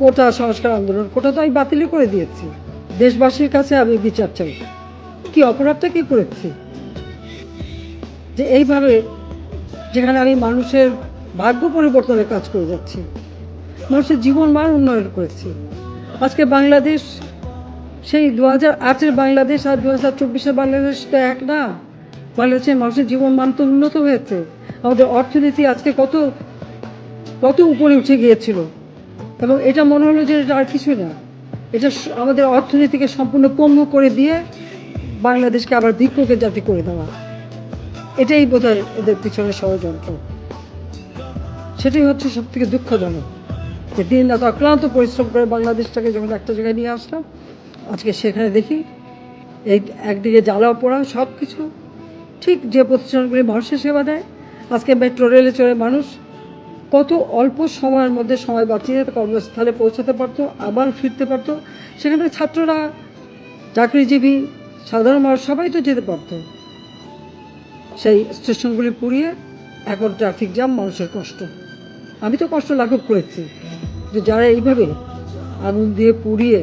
কোটা সংস্কার আন্দোলন, কোটা তো আমি বাতিলই করে দিয়েছি। দেশবাসীর কাছে আমি বিচার চাই। কি অপরাধটা কি করেছি? যে এইভাবে যেখানে আমি মানুষের ভাগ্য পরিবর্তনের কাজ করে যাচ্ছি, মানুষের জীবন মান উন্নয়ন করেছি। আজকে বাংলাদেশ, সেই দু হাজার আটের বাংলাদেশ আর দু হাজার চব্বিশের বাংলাদেশ তো এক না। বাংলাদেশের মানুষের জীবন মান তো উন্নত হয়েছে। আমাদের অর্থনীতি আজকে কত কত উপরে উঠে গিয়েছিল। এবং এটা মনে হলো যে এটা আর কিছু না। এটা আমাদের অর্থনীতিকে সম্পূর্ণ পঙ্গু করে দিয়ে বাংলাদেশকে আবার ভিক্ষুকের জাতি করে দেওয়া। এটাই বোধ হয় এদের পিছনে ষড়যন্ত্র। সেটাই হচ্ছে সব থেকে দুঃখজনক যে দিন রাত অক্লান্ত পরিশ্রম করে বাংলাদেশটাকে যখন একটা জায়গায় নিয়ে আসলাম, আজকে সেখানে দেখি এই একদিকে জ্বালাও পোড়া সব কিছু ঠিক যে প্রতিষ্ঠানগুলি মানুষের সেবা দেয়, আজকে মেট্রো রেলে চড়ে মানুষ কত অল্প সময়ের মধ্যে সময় বাঁচিয়ে কর্মস্থলে পৌঁছাতে পারতো, আবার ফিরতে পারতো। সেখানে ছাত্ররা, চাকরিজীবী, সাধারণ মানুষ সবাই তো যেতে পারতো। সেই স্টেশনগুলি পুড়িয়ে এখন ট্রাফিক জ্যাম, মানুষের কষ্ট। আমি তো কষ্ট লাঘব করেছি যে যারা এইভাবে আগুন দিয়ে পুড়িয়ে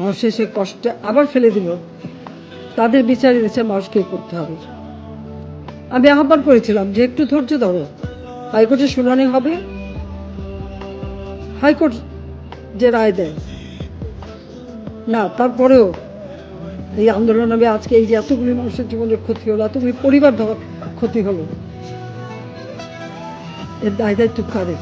মানুষের সে কষ্টে আবার ফেলে দিল, তাদের বিচার দেশের মানুষকে করতে হবে। আমি আহ্বান করেছিলাম যে একটু ধৈর্য ধরো। হাইকোর্টে শুনানি হবে? হাইকোর্ট যে রায় দেয়। না, তারপরেও এই আন্দোলন আমি আজকে এই যে এতগুলি মানুষের জীবনের ক্ষতি হলো, এতগুলি পরিবার ক্ষতি হলো, এর দায় দায়িত্ব কারে